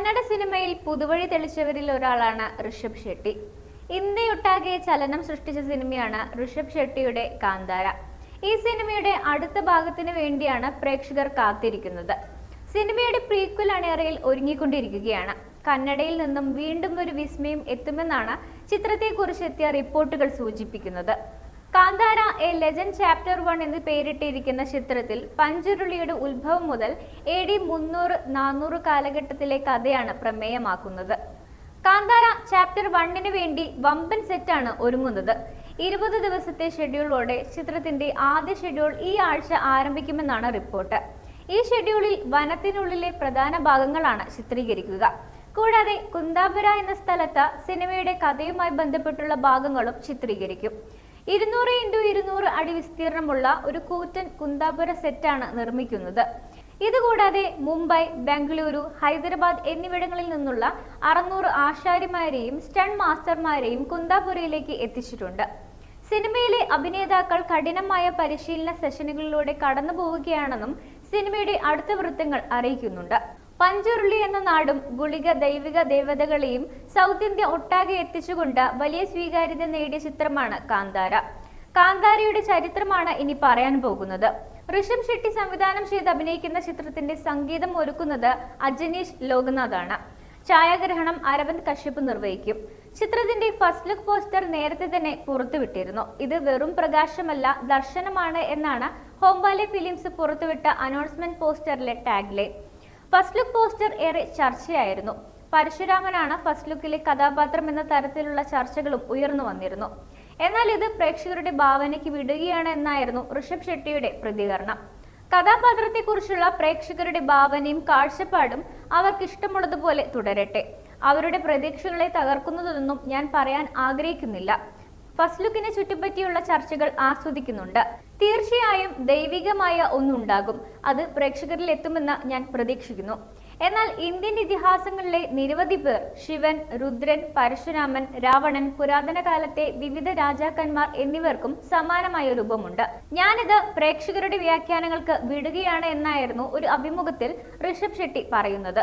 കന്നഡ സിനിമയിൽ പുതുവഴി തെളിച്ചവരിൽ ഒരാളാണ് ഋഷഭ് ഷെട്ടി. ഇന്ത്യയൊട്ടാകെ ചലനം സൃഷ്ടിച്ച സിനിമയാണ് ഋഷഭ് ഷെട്ടിയുടെ കാന്താര. ഈ സിനിമയുടെ അടുത്ത ഭാഗത്തിന് വേണ്ടിയാണ് പ്രേക്ഷകർ കാത്തിരിക്കുന്നത്. സിനിമയുടെ പ്രീക്വൽ അണിയറയിൽ ഒരുങ്ങിക്കൊണ്ടിരിക്കുകയാണ്. കന്നഡയിൽ നിന്നും വീണ്ടും ഒരു വിസ്മയം എത്തുമെന്നാണ് ചിത്രത്തെക്കുറിച്ച് എത്തിയ റിപ്പോർട്ടുകൾ സൂചിപ്പിക്കുന്നത്. Kantara a legend chapter one എന്ന് പേരിട്ടിരിക്കുന്ന ചിത്രത്തിൽ പഞ്ചുരുളിയുടെ ഉത്ഭവം മുതൽ എ ഡി മുന്നൂറ് നാനൂറ് കാലഘട്ടത്തിലെ കഥയാണ് പ്രമേയമാക്കുന്നത്. കാന്താര ചാപ്റ്റർ വണ്ണിന് വേണ്ടി വമ്പൻ സെറ്റാണ് ഒരുങ്ങുന്നത്. ഇരുപത് ദിവസത്തെ ഷെഡ്യൂളോടെ ചിത്രത്തിന്റെ ആദ്യ ഷെഡ്യൂൾ ഈ ആഴ്ച ആരംഭിക്കുമെന്നാണ് റിപ്പോർട്ട്. ഈ ഷെഡ്യൂളിൽ വനത്തിനുള്ളിലെ പ്രധാന ഭാഗങ്ങളാണ് ചിത്രീകരിക്കുക. കൂടാതെ കുന്താപുര എന്ന സ്ഥലത്ത് സിനിമയുടെ കഥയുമായി ബന്ധപ്പെട്ടുള്ള ഭാഗങ്ങളും ചിത്രീകരിക്കും. ഇരുന്നൂറ് ഇന്റു ഇരുന്നൂറ് അടി വിസ്തീർണമുള്ള ഒരു കൂറ്റൻ കുന്താപുര സെറ്റാണ് നിർമ്മിക്കുന്നത്. ഇതുകൂടാതെ മുംബൈ ബംഗളൂരു ഹൈദരാബാദ് എന്നിവിടങ്ങളിൽ നിന്നുള്ള അറുന്നൂറ് ആശാരിമാരെയും സ്റ്റൺ മാസ്റ്റർമാരെയും കുന്താപുരയിലേക്ക് എത്തിച്ചിട്ടുണ്ട്. സിനിമയിലെ അഭിനേതാക്കൾ കഠിനമായ പരിശീലന സെഷനുകളിലൂടെ കടന്നു പോവുകയാണെന്നും സിനിമയുടെ അടുത്ത വൃത്തങ്ങൾ അറിയിക്കുന്നുണ്ട്. പഞ്ചുരുളി എന്ന നാടും ഗുളിക ദൈവിക ദേവതകളെയും സൗത്ത് ഇന്ത്യ ഒട്ടാകെ എത്തിച്ചുകൊണ്ട് വലിയ സ്വീകാര്യത നേടിയ ചിത്രമാണ് കാന്താര. കാന്താരയുടെ ചരിത്രമാണ് ഇനി പറയാൻ പോകുന്നത്. ഋഷഭ് ഷെട്ടി സംവിധാനം ചെയ്ത് അഭിനയിക്കുന്ന ചിത്രത്തിന്റെ സംഗീതം ഒരുക്കുന്നത് അജനീഷ് ലോക്നാഥാണ്. ഛായാഗ്രഹണം അരവിന്ദ് കശ്യപ് നിർവഹിക്കും. ചിത്രത്തിന്റെ ഫസ്റ്റ് ലുക്ക് പോസ്റ്റർ നേരത്തെ തന്നെ പുറത്തുവിട്ടിരുന്നു. ഇത് വെറും പ്രകാശമല്ല ദർശനമാണ് എന്നാണ് ഹോംബാലെ ഫിലിംസ് പുറത്തുവിട്ട അനൗൺസ്മെന്റ് പോസ്റ്ററിലെ ടാഗ്ലൈൻ ഫസ്റ്റ് ലുക്ക് പോസ്റ്റർ ഏറെ ചർച്ചയായിരുന്നു. പരശുരാമനാണ് ഫസ്റ്റ് ലുക്കിലെ കഥാപാത്രം എന്ന തരത്തിലുള്ള ചർച്ചകളും ഉയർന്നു വന്നിരുന്നു. എന്നാൽ ഇത് പ്രേക്ഷകരുടെ ഭാവനയ്ക്ക് വിടുകയാണ് എന്നായിരുന്നു ഋഷഭ് ഷെട്ടിയുടെ പ്രതികരണം. കഥാപാത്രത്തെക്കുറിച്ചുള്ള പ്രേക്ഷകരുടെ ഭാവനയും കാഴ്ചപ്പാടും അവർക്ക് ഇഷ്ടമുള്ളതുപോലെ തുടരട്ടെ. അവരുടെ പ്രതീക്ഷകളെ തകർക്കുന്നതൊന്നും ഞാൻ പറയാൻ ആഗ്രഹിക്കുന്നില്ല. ഫസ്റ്റ് ലുക്കിനെ ചുറ്റിപ്പറ്റിയുള്ള ചർച്ചകൾ ആസ്വദിക്കുന്നുണ്ട്. തീർച്ചയായും ദൈവികമായ ഒന്നുണ്ടാകും. അത് പ്രേക്ഷകരിൽ എത്തുമെന്ന് ഞാൻ പ്രതീക്ഷിക്കുന്നു. എന്നാൽ ഇന്ത്യൻ ഇതിഹാസങ്ങളിലെ നിരവധി പേർ ശിവൻ രുദ്രൻ പരശുരാമൻ രാവണൻ പുരാതന കാലത്തെ വിവിധ രാജാക്കന്മാർ എന്നിവർക്കും സമാനമായ രൂപമുണ്ട്. ഞാനിത് പ്രേക്ഷകരുടെ വ്യാഖ്യാനങ്ങൾക്ക് വിടുകയാണ് എന്നായിരുന്നു ഒരു അഭിമുഖത്തിൽ ഋഷഭ് ഷെട്ടി പറയുന്നത്.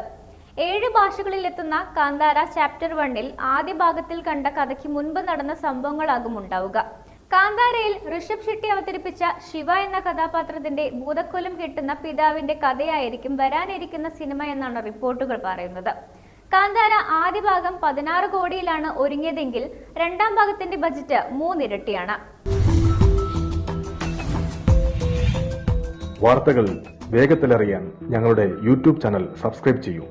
ഏഴ് ഭാഷകളിൽ എത്തുന്ന കാന്താര ചാപ്റ്റർ വണ്ണിൽ ആദ്യ ഭാഗത്തിൽ കണ്ട കഥയ്ക്ക് മുൻപ് നടന്ന സംഭവങ്ങളാകും ഉണ്ടാവുക. കാന്താരയിൽ ഋഷഭ് ഷെട്ടി അവതരിപ്പിച്ച ശിവ എന്ന കഥാപാത്രത്തിന്റെ ഭൂതക്കൊലം കിട്ടുന്ന പിതാവിന്റെ കഥയായിരിക്കും വരാനിരിക്കുന്ന സിനിമ എന്നാണ് റിപ്പോർട്ടുകൾ പറയുന്നത്. കാന്താര ആദ്യ ഭാഗം പതിനാറ് കോടിയിലാണ് ഒരുങ്ങിയതെങ്കിൽ രണ്ടാം ഭാഗത്തിന്റെ ബജറ്റ് മൂന്നിരട്ടിയാണ്. വാർത്തകൾ വേഗത്തിലറിയാൻ ഞങ്ങളുടെ യൂട്യൂബ് ചാനൽ സബ്സ്ക്രൈബ് ചെയ്യൂ.